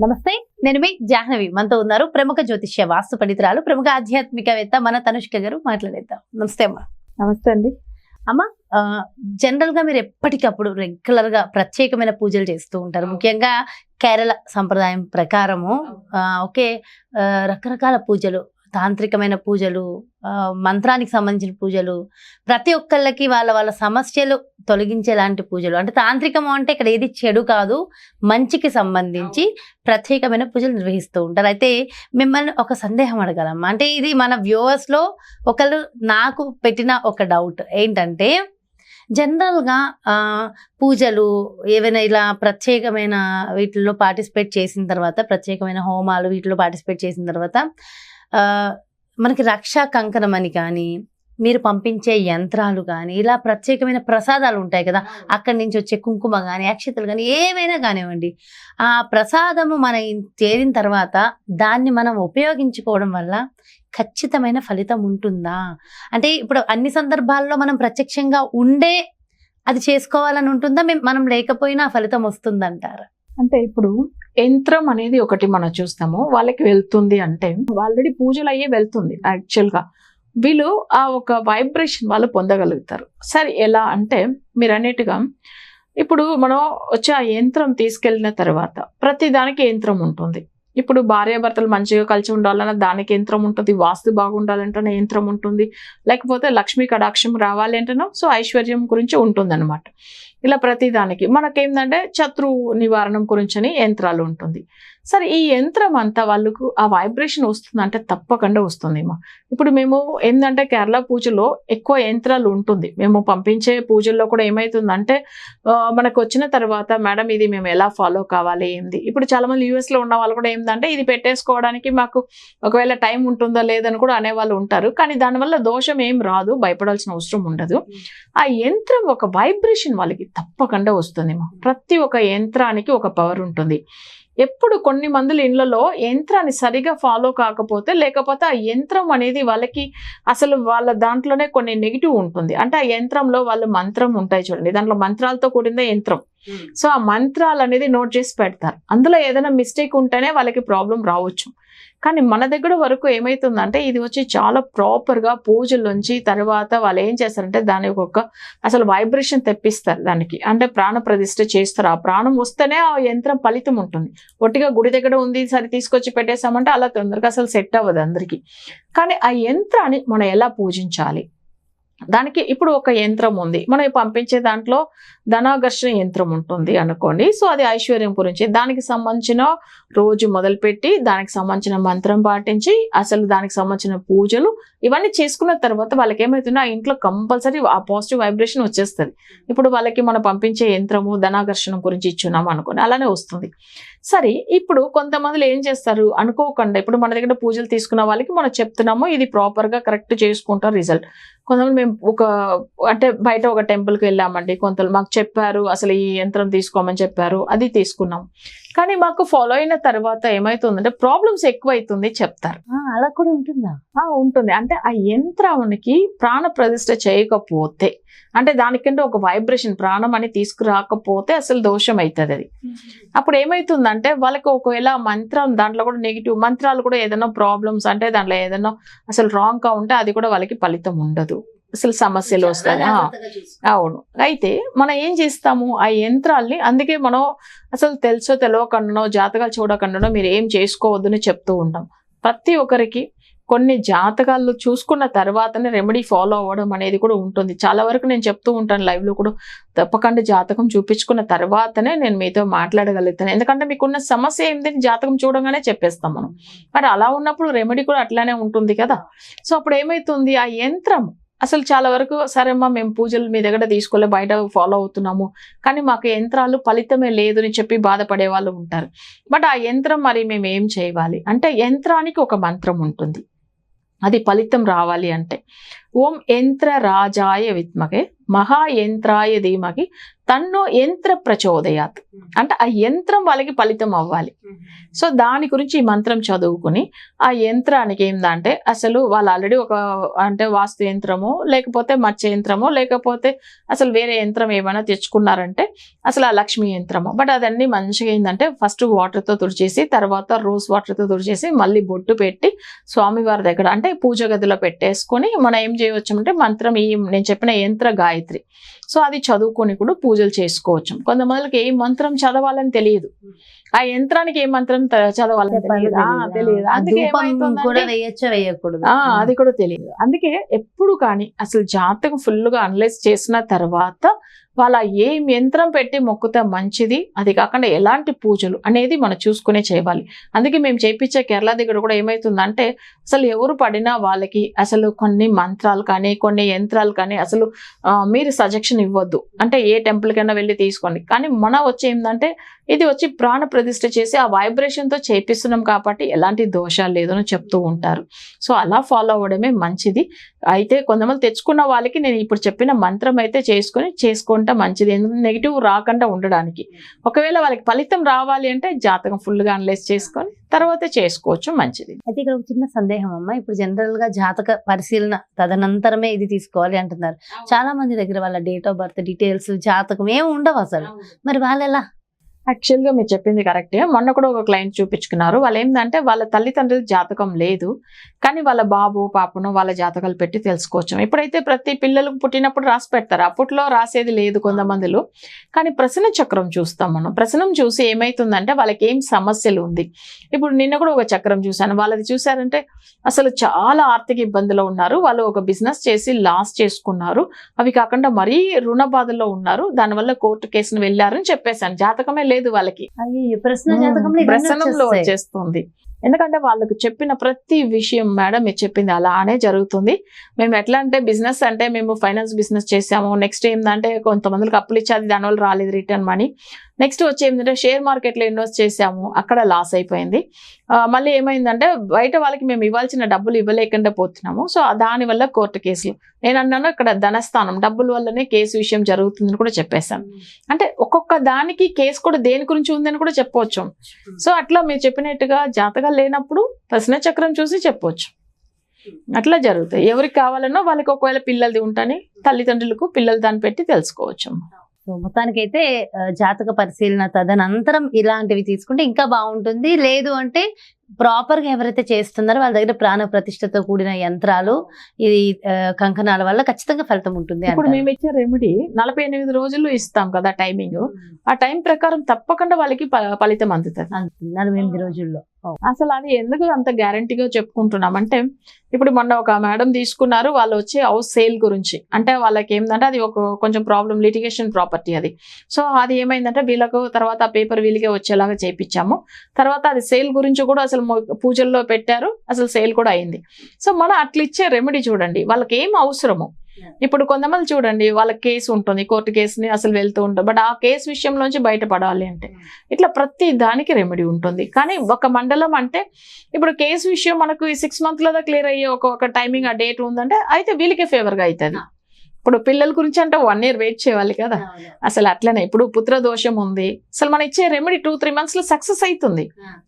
నమస్తే నేను మీ జాహ్నవి. మనతో ఉన్నారు ప్రముఖ జ్యోతిష్య వాస్తు పండితురాలు ప్రముఖ ఆధ్యాత్మికవేత్త మన తనుష్క గారు మాట్లాడేద్దాం. నమస్తే అమ్మా. నమస్తే అండి. ఆ, జనరల్గా మీరు ఎప్పటికప్పుడు రెగ్యులర్గా ప్రత్యేకమైన పూజలు చేస్తూ ఉంటారు. ముఖ్యంగా కేరళ సంప్రదాయం ప్రకారము ఆ, రకరకాల పూజలు తాంత్రికమైన పూజలు మంత్రానికి సంబంధించిన పూజలు ప్రతి ఒక్కళ్ళకి వాళ్ళ వాళ్ళ సమస్యలు తొలగించేలాంటి పూజలు. అంటే తాంత్రికము అంటే ఇక్కడ ఏది చెడు కాదు మంచికి సంబంధించి ప్రత్యేకమైన పూజలు నిర్వహిస్తూ ఉంటారు. అయితే మిమ్మల్ని ఒక సందేహం అడగలమ్మా. అంటే ఇది మన వ్యూవర్స్లో ఒకళ్ళు నాకు పెట్టిన ఒక డౌట్. ఏంటంటే జనరల్గా పూజలు ఏవైనా ఇలా ప్రత్యేకమైన వీటిల్లో పార్టిసిపేట్ చేసిన తర్వాత ప్రత్యేకమైన హోమాలు వీటిలో పార్టిసిపేట్ చేసిన తర్వాత మనకి రక్షా కంకణం అని కానీ మీరు పంపించే యంత్రాలు కానీ ఇలా ప్రత్యేకమైన ప్రసాదాలు ఉంటాయి కదా అక్కడి నుంచి వచ్చే కుంకుమ కానీ అక్షతలు కానీ ఏమైనా కానివ్వండి. ఆ ప్రసాదము మన చేరిన తర్వాత దాన్ని మనం ఉపయోగించుకోవడం వల్ల ఖచ్చితమైన ఫలితం ఉంటుందా? అంటే ఇప్పుడు అన్ని సందర్భాల్లో మనం ప్రత్యక్షంగా ఉండే అది చేసుకోవాలని ఉంటుందా? మేం- మనం లేకపోయినా ఆ ఫలితం వస్తుందంటారు? అంటే ఇప్పుడు యంత్రం అనేది ఒకటి మనం చూస్తాము వాళ్ళకి వెళ్తుంది అంటే ఆల్రెడీ పూజలు అయ్యే వెళ్తుంది యాక్చువల్గా వీళ్ళు ఆ ఒక వైబ్రేషన్ వాళ్ళు పొందగలుగుతారు. సరే ఎలా అంటే మీరు అన్నట్టుగా ఇప్పుడు మనం వచ్చి ఆ యంత్రం తీసుకెళ్ళిన తర్వాత ప్రతి దానికి యంత్రం ఉంటుంది. ఇప్పుడు భార్యాభర్తలు మంచిగా కలిసి ఉండాలన్న దానికి యంత్రం ఉంటుంది వాస్తు బాగుండాలంటే యంత్రం ఉంటుంది లేకపోతే లక్ష్మీ కడాక్షం రావాలి అంటేనో సో ఐశ్వర్యం గురించి ఉంటుంది ఇలా ప్రతి దానికి మనకేందంటే శత్రు నివారణం గురించని యంత్రాలు ఉంటుంది. సరే ఈ యంత్రం అంతా వాళ్ళకు ఆ వైబ్రేషన్ వస్తుంది అంటే తప్పకుండా వస్తుందేమో ఇప్పుడు మేము ఏంటంటే కేరళ పూజలో ఎక్కువ యంత్రాలు ఉంటుంది. మేము పంపించే పూజల్లో కూడా ఏమవుతుందంటే మనకు వచ్చిన తర్వాత మేడం ఇది మేము ఎలా ఫాలో కావాలి ఏంది? ఇప్పుడు చాలా మంది యూఎస్లో ఉన్న వాళ్ళు కూడా ఏంటంటే ఇది పెట్టేసుకోవడానికి మాకు ఒకవేళ టైం ఉంటుందా లేదని కూడా అనేవాళ్ళు ఉంటారు. కానీ దానివల్ల దోషం ఏం రాదు భయపడాల్సిన అవసరం ఉండదు. ఆ యంత్రం ఒక వైబ్రేషన్ వాళ్ళకి తప్పకుండా వస్తుందేమో ప్రతి ఒక్క యంత్రానికి ఒక పవర్ ఉంటుంది. ఎప్పుడు కొన్ని మందుల ఇళ్ళలో యంత్రాన్ని సరిగా ఫాలో కాకపోతే లేకపోతే ఆ యంత్రం అనేది వాళ్ళకి అసలు వాళ్ళ దాంట్లోనే కొన్ని నెగిటివ్ ఉంటుంది. అంటే ఆ యంత్రంలో వాళ్ళు మంత్రం ఉంటాయి చూడండి. దాంట్లో మంత్రాలతో కూడిందే యంత్రం. సో ఆ మంత్రాలు అనేది నోట్ చేసి పెడతారు. అందులో ఏదైనా మిస్టేక్ ఉంటేనే వాళ్ళకి ప్రాబ్లం రావచ్చు. కానీ మన దగ్గర వరకు ఏమైతుందంటే ఇది వచ్చి చాలా ప్రాపర్గా పూజల్లోంచి తర్వాత వాళ్ళు ఏం చేస్తారంటే దాని ఒక అసలు వైబ్రేషన్ తెప్పిస్తారు దానికి. అంటే ప్రాణ ప్రతిష్ఠ చేస్తారు. ఆ ప్రాణం వస్తేనే ఆ యంత్రం ఫలితం ఉంటుంది. ఒట్టిగా గుడి దగ్గర ఉంది సరే తీసుకొచ్చి పెట్టేసామంటే అలా తొందరగా అసలు సెట్ అవ్వదు అందరికీ. కానీ ఆ యంత్రాన్ని మనం ఎలా పూజించాలి? దానికి ఇప్పుడు ఒక యంత్రం ఉంది. మనం పంపించే దాంట్లో ధనాకర్షణ యంత్రం ఉంటుంది అనుకోండి. సో అది ఐశ్వర్యం గురించి. దానికి సంబంధించిన రోజు మొదలుపెట్టి దానికి సంబంధించిన మంత్రం పాటించి అసలు దానికి సంబంధించిన పూజలు ఇవన్నీ చేసుకున్న తర్వాత వాళ్ళకి ఏమవుతుందో ఆ ఇంట్లో కంపల్సరీ ఆ పాజిటివ్ వైబ్రేషన్ వచ్చేస్తుంది. ఇప్పుడు వాళ్ళకి మనం పంపించే యంత్రము ధనాకర్షణ గురించి ఇచ్చున్నాం అనుకోండి అలానే వస్తుంది. సరే ఇప్పుడు కొంతమందిలో ఏం చేస్తారు? అనుకోకుండా ఇప్పుడు మన దగ్గర పూజలు తీసుకున్న వాళ్ళకి మనం చెప్తున్నాము ఇది ప్రాపర్గా కరెక్ట్ చేసుకుంటాం రిజల్ట్ కొంతమంది మేము ఒక అంటే బయట ఒక టెంపుల్కి వెళ్ళామండి. కొంత మాకు చెప్పారు అసలు ఈ యంత్రం తీసుకోమని చెప్పారు అది తీసుకున్నాం. కానీ మాకు ఫాలో అయిన తర్వాత ఏమవుతుందంటే ప్రాబ్లమ్స్ ఎక్కువ అవుతుంది చెప్తారు అలా కూడా ఉంటుందా? ఆ, ఉంటుంది. అంటే ఆ యంత్రానికి ప్రాణ ప్రతిష్ఠ చేయకపోతే అంటే దానికంటే ఒక వైబ్రేషన్ ప్రాణం అని తీసుకురాకపోతే అసలు దోషం అవుతుంది అది అప్పుడు ఏమవుతుందంటే వాళ్ళకి ఒకవేళ మంత్రం దాంట్లో కూడా నెగిటివ్ మంత్రాలు కూడా ఏదైనా ప్రాబ్లమ్స్ అంటే దాంట్లో ఏదైనా అసలు రాంగ్గా ఉంటే అది కూడా వాళ్ళకి ఫలితం ఉండదు. అసలు సమస్యలు వస్తాయి. అవును. అయితే మనం ఏం చేస్తాము? ఆ యంత్రాల్ని అందుకే మనం అసలు తెలుసో తెలియకుండానో జాతకాలు చూడకుండానో మీరు ఏం చేసుకోవద్దని చెప్తూ ఉంటాం. ప్రతి ఒక్కరికి కొన్ని జాతకాలు చూసుకున్న తర్వాతనే రెమెడీ ఫాలో అవ్వడం అనేది కూడా ఉంటుంది. చాలా వరకు నేను చెప్తూ ఉంటాను లైవ్లో లో కూడా తప్పకుండా జాతకం చూపించుకున్న తర్వాతనే నేను మీతో మాట్లాడగలుగుతాను. ఎందుకంటే మీకున్న సమస్య ఏంటి జాతకం చూడగానే చెప్పేస్తాం మనం. మరి అలా ఉన్నప్పుడు రెమెడీ కూడా అట్లానే ఉంటుంది కదా. సో అప్పుడు ఏమైతుంది? ఆ యంత్రం అసలు చాలా వరకు సరే అమ్మా మేము పూజలు మీ దగ్గర తీసుకోలే బయట ఫాలో అవుతున్నాము. కానీ మాకు యంత్రాలు ఫలితమే లేదు అని చెప్పి బాధపడే వాళ్ళు ఉంటారు. బట్ ఆ యంత్రం మరి మేము ఏం చేయాలి? అంటే యంత్రానికి ఒక మంత్రం ఉంటుంది. అది ఫలితం రావాలి అంటే. ఓం యంత్ర రాజాయ విద్మకే మహాయంత్రాయ ధీమకి తన్నో యంత్ర ప్రచోదయాత్. అంటే ఆ యంత్రం వాళ్ళకి ఫలితం అవ్వాలి. సో దాని గురించి ఈ మంత్రం చదువుకుని ఆ యంత్రానికి ఏందంటే అసలు వాళ్ళు ఆల్రెడీ ఒక అంటే వాస్తు యంత్రము లేకపోతే మత్స్య యంత్రము లేకపోతే అసలు వేరే యంత్రం ఏమైనా తెచ్చుకున్నారంటే అసలు ఆ లక్ష్మీ యంత్రము. బట్ అదన్నీ మంచిగా ఏంటంటే ఫస్ట్ వాటర్తో తుడిచేసి తర్వాత రోజ్ వాటర్తో తుడిచేసి మళ్ళీ బొట్టు పెట్టి స్వామివారి దగ్గర అంటే పూజ గదిలో పెట్టేసుకొని మనం ఏం చేయవచ్చు అంటే మంత్రం ఈ నేను చెప్పిన యంత్ర గాయత్రి. సో అది చదువుకొని కూడా పూజ పూజలు చేసుకోవచ్చు. కొంతమందికి ఏ మంత్రం చదవాలని తెలియదు. ఆ యంత్రానికి ఏ మంత్రం చదవాలని తెలియదు. అందుకే అది కూడా తెలియదు. అందుకే ఎప్పుడు కానీ అసలు జాతకం ఫుల్గా అనలైజ్ చేసిన తర్వాత వాళ్ళ ఏం యంత్రం పెట్టి మొక్కుతే మంచిది? అది కాకుండా ఎలాంటి పూజలు అనేది మనం చూసుకునే చేయాలి. అందుకే మేము చేయించే కేరళ దగ్గర కూడా ఏమవుతుందంటే అసలు ఎవరు పడినా వాళ్ళకి అసలు కొన్ని మంత్రాలు కానీ కొన్ని యంత్రాలు కానీ అసలు మీరు సజెషన్ ఇవ్వద్దు. అంటే ఏ టెంపుల్ కైనా వెళ్ళి తీసుకోండి. కానీ మన వచ్చి ఏంటంటే ఇది వచ్చి ప్రాణ ప్రతిష్ఠ చేసి ఆ వైబ్రేషన్తో చేపిస్తున్నాం కాబట్టి ఎలాంటి దోషాలు లేదని చెప్తూ ఉంటారు. సో అలా ఫాలో అవ్వడమే మంచిది. అయితే కొంతమంది తెచ్చుకున్న వాళ్ళకి నేను ఇప్పుడు చెప్పిన మంత్రం అయితే చేసుకొని చేసుకోండి చేసుకుంటే మంచిది. ఎందుకంటే నెగిటివ్ రాకుండా ఉండడానికి. ఒకవేళ వాళ్ళకి ఫలితం రావాలి అంటే జాతకం ఫుల్గా అనలైజ్ చేసుకొని తర్వాత చేసుకోవచ్చు మంచిది. అయితే ఇక్కడ ఒక చిన్న సందేహం అమ్మ. ఇప్పుడు జనరల్గా జాతక పరిశీలన తదనంతరమే ఇది తీసుకోవాలి అంటున్నారు. చాలా మంది దగ్గర వాళ్ళ డేట్ ఆఫ్ బర్త్ డీటెయిల్స్ జాతకం ఏమి ఉండవు అసలు. మరి వాళ్ళు ఎలా యాక్చువల్గా మీరు చెప్పింది కరెక్టే మొన్న కూడా ఒక క్లయింట్ చూపించుకున్నారు. వాళ్ళు ఏంటంటే వాళ్ళ తల్లిదండ్రుల జాతకం లేదు. కానీ వాళ్ళ బాబు పాపను వాళ్ళ జాతకాలు పెట్టి తెలుసుకోవచ్చు. ఇప్పుడైతే ప్రతి పిల్లలకు పుట్టినప్పుడు రాసి పెడతారు. అప్పట్లో రాసేది లేదు కొంతమందిలో. కానీ ప్రసన చక్రం చూస్తాం మనం. ప్రసనం చూసి ఏమైతుందంటే వాళ్ళకి ఏం సమస్యలు ఉంది. ఇప్పుడు నిన్న కూడా ఒక చక్రం చూశాను. వాళ్ళది చూసారంటే అసలు చాలా ఆర్థిక ఇబ్బందులు ఉన్నారు. వాళ్ళు ఒక బిజినెస్ చేసి లాస్ చేసుకున్నారు. అవి కాకుండా మరీ రుణ బాధల్లో ఉన్నారు. దానివల్ల కోర్టు కేసును వెళ్ళారని చెప్పేశాను. జాతకమే లేదు. వాళ్ళకి. అయ్యో ప్రశ్న జాతకంలో ఇవన్నీ ప్రసనంలో వచ్చేస్తాయి. వచ్చేస్తుంది. ఎందుకంటే వాళ్ళకు చెప్పిన ప్రతి విషయం మేడం మీరు చెప్పింది అలానే జరుగుతుంది. మేము ఎట్లా అంటే బిజినెస్ అంటే మేము ఫైనాన్స్ బిజినెస్ చేసాము. నెక్స్ట్ ఏంటంటే కొంతమందికి అప్పులు ఇచ్చేది దానివల్ల రాలేదు రిటర్న్ మనీ. నెక్స్ట్ వచ్చి ఏంటంటే షేర్ మార్కెట్లో ఇన్వెస్ట్ చేసాము అక్కడ లాస్ అయిపోయింది. మళ్ళీ ఏమైందంటే బయట వాళ్ళకి మేము ఇవ్వాల్సిన డబ్బులు ఇవ్వలేకుండా పోతున్నాము. సో దానివల్ల కోర్టు కేసులు. నేను అన్నాను ఇక్కడ ధనస్థానం డబ్బుల వల్లనే కేసు విషయం జరుగుతుందని కూడా చెప్పేశాను. అంటే ఒక్కొక్క దానికి కేసు కూడా దేని గురించి ఉందని కూడా చెప్పవచ్చు సో అట్లా మీరు చెప్పినట్టుగా జాతకాలు లేనప్పుడు ప్రశ్న చక్రం చూసి చెప్పవచ్చు అట్లా జరుగుతాయి. ఎవరికి కావాలన్నా వాళ్ళకి ఒకవేళ పిల్లలది ఉంటని తల్లిదండ్రులకు పిల్లలు దాన్ని పెట్టి తెలుసుకోవచ్చు సో మొత్తానికైతే జాతక పరిశీలన తదనంతరం ఇలాంటివి తీసుకుంటే ఇంకా బాగుంటుంది. లేదు అంటే ప్రాపర్గా ఎవరైతే చేస్తున్నారో వాళ్ళ దగ్గర ప్రాణ ప్రతిష్టతో కూడిన యంత్రాలు ఇది కంకణాల వల్ల ఖచ్చితంగా ఫలితం ఉంటుంది ఇప్పుడు. మేము ఇచ్చే రెమెడీ నలభై ఎనిమిది రోజులు ఇస్తాం కదా టైమింగ్ ఆ టైం ప్రకారం తప్పకుండా వాళ్ళకి ఫలితం అందుతుంది. నలభై ఎనిమిది రోజుల్లో. అసలు అది ఎందుకు అంత గ్యారంటీగా చెప్పుకుంటున్నాం? అంటే ఇప్పుడు మొన్న ఒక మేడం తీసుకున్నారు వాళ్ళు వచ్చి హౌస్ సేల్ గురించి. అంటే వాళ్ళకి ఏంటంటే అది ఒక కొంచెం ప్రాబ్లం లిటిగేషన్ ప్రాపర్టీ అది. సో అది ఏమైందంటే వీళ్ళకు తర్వాత పేపర్ వీళ్ళకే వచ్చేలాగా చేపించాము. తర్వాత అది సేల్ గురించి కూడా అసలు మొ- పూజల్లో పెట్టారు అసలు సేల్ కూడా అయింది. సో మనం అట్లా ఇచ్చే రెమెడీ చూడండి వాళ్ళకి ఏం అవసరము ఇప్పుడు కొంతమంది చూడండి వాళ్ళ కేసు ఉంటుంది కోర్టు కేసుని అసలు వెళ్తూ ఉంటారు బట్ ఆ కేసు విషయంలోంచి బయటపడాలి అంటే ఇట్లా ప్రతి దానికి రెమెడీ ఉంటుంది. కానీ ఒక మండలం అంటే ఇప్పుడు కేసు విషయం మనకు ఈ సిక్స్ మంత్లలో క్లియర్ అయ్యే ఒక ఒక టైమింగ్ ఆ డేట్ ఉందంటే అయితే వీళ్ళకే ఫేవర్గా అవుతుంది ఇప్పుడు పిల్లల గురించి అంటే వన్ ఇయర్ వెయిట్ చేయాలి కదా. అసలు అట్లనే ఇప్పుడు పుత్ర దోషం ఉంది. అసలు మనం ఇచ్చే రెమెడీ టూ త్రీ మంత్స్లో సక్సెస్ అవుతుంది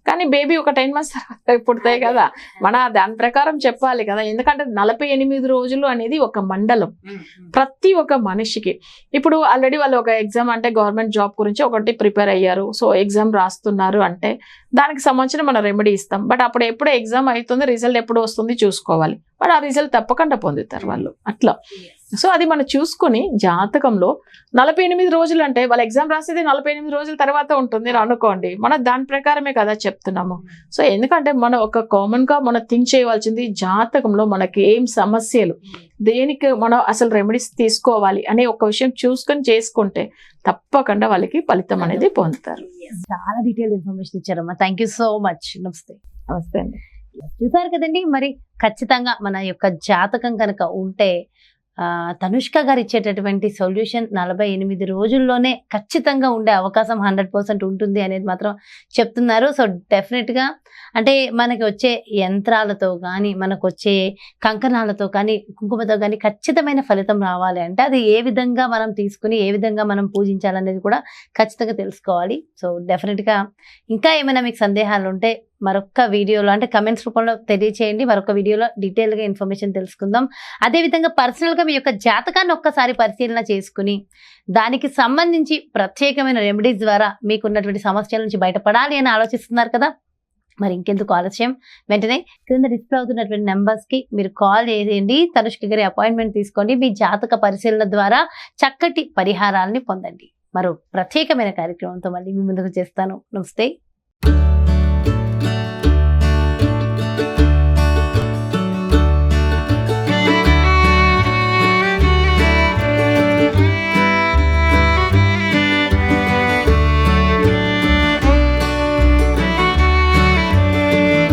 కానీ బేబీ ఒక టెన్ మంత్స్ పుడతాయి కదా. మన దాని ప్రకారం చెప్పాలి కదా. ఎందుకంటే నలభై ఎనిమిది రోజులు అనేది ఒక మండలం. ప్రతి ఒక్క మనిషికి. ఇప్పుడు ఆల్రెడీ వాళ్ళు ఒక ఎగ్జామ్ అంటే గవర్నమెంట్ జాబ్ గురించి ఒకటి ప్రిపేర్ అయ్యారు. సో ఎగ్జామ్ రాస్తున్నారు అంటే దానికి సంబంధించిన మనం రెమెడీ ఇస్తాం. బట్ అప్పుడు ఎప్పుడు ఎగ్జామ్ అవుతుంది రిజల్ట్ ఎప్పుడు వస్తుంది చూసుకోవాలి. బట్ ఆ రిజల్ట్ తప్పకుండా పొందుతారు వాళ్ళు. అట్లా. సో అది మనం చూసుకొని జాతకంలో నలభై ఎనిమిది రోజులు అంటే వాళ్ళ ఎగ్జామ్ రాసేది నలభై ఎనిమిది రోజుల తర్వాత ఉంటుంది అని అనుకోండి. మనం దాని ప్రకారమే కదా చెప్తున్నాము. సో ఎందుకంటే మనం ఒక కామన్గా మనం థింక్ చేయవలసింది జాతకంలో మనకి ఏం సమస్యలు దేనికి మనం అసలు రెమెడీస్ తీసుకోవాలి అనే ఒక విషయం చూసుకొని చేసుకుంటే తప్పకుండా వాళ్ళకి ఫలితం అనేది పొందుతారు. చాలా డీటెయిల్ ఇన్ఫర్మేషన్ ఇచ్చారమ్మా. థ్యాంక్ యూ సో మచ్ నమస్తే నమస్తే అండి. చూసారు కదండి మరి ఖచ్చితంగా మన యొక్క జాతకం కనుక ఉంటే తనుష్క గారు ఇచ్చేటటువంటి సొల్యూషన్ నలభై ఎనిమిది రోజుల్లోనే ఖచ్చితంగా ఉండే అవకాశం హండ్రెడ్ పర్సెంట్ ఉంటుంది అనేది మాత్రం చెప్తున్నారు. సో డెఫినెట్గా అంటే మనకి వచ్చే యంత్రాలతో కానీ మనకు వచ్చే కంకణాలతో కానీ కుంకుమతో కానీ ఖచ్చితమైన ఫలితం రావాలి అంటే అది ఏ విధంగా మనం తీసుకుని ఏ విధంగా మనం పూజించాలనేది కూడా ఖచ్చితంగా తెలుసుకోవాలి. సో డెఫినెట్గా ఇంకా ఏమైనా మీకు సందేహాలు ఉంటే మరొక వీడియోలో అంటే కమెంట్స్ రూపంలో తెలియచేయండి. మరొక వీడియోలో డీటెయిల్గా ఇన్ఫర్మేషన్ తెలుసుకుందాం. అదేవిధంగా పర్సనల్గా మీ యొక్క జాతకాన్ని ఒక్కసారి పరిశీలన చేసుకుని దానికి సంబంధించి ప్రత్యేకమైన రెమెడీస్ ద్వారా మీకున్నటువంటి సమస్యల నుంచి బయటపడాలి అని ఆలోచిస్తున్నారు కదా? మరి ఇంకెందుకు ఆలస్యం? వెంటనే క్రింద డిస్ప్లే అవుతున్నటువంటి నెంబర్స్కి మీరు కాల్ చేయండి. తనుష్కి గారి అపాయింట్మెంట్ తీసుకోండి. మీ జాతక పరిశీలన ద్వారా చక్కటి పరిహారాలని పొందండి. మరో ప్రత్యేకమైన కార్యక్రమంతో మళ్ళీ మీ ముందుకు చేస్తాను. నమస్తే.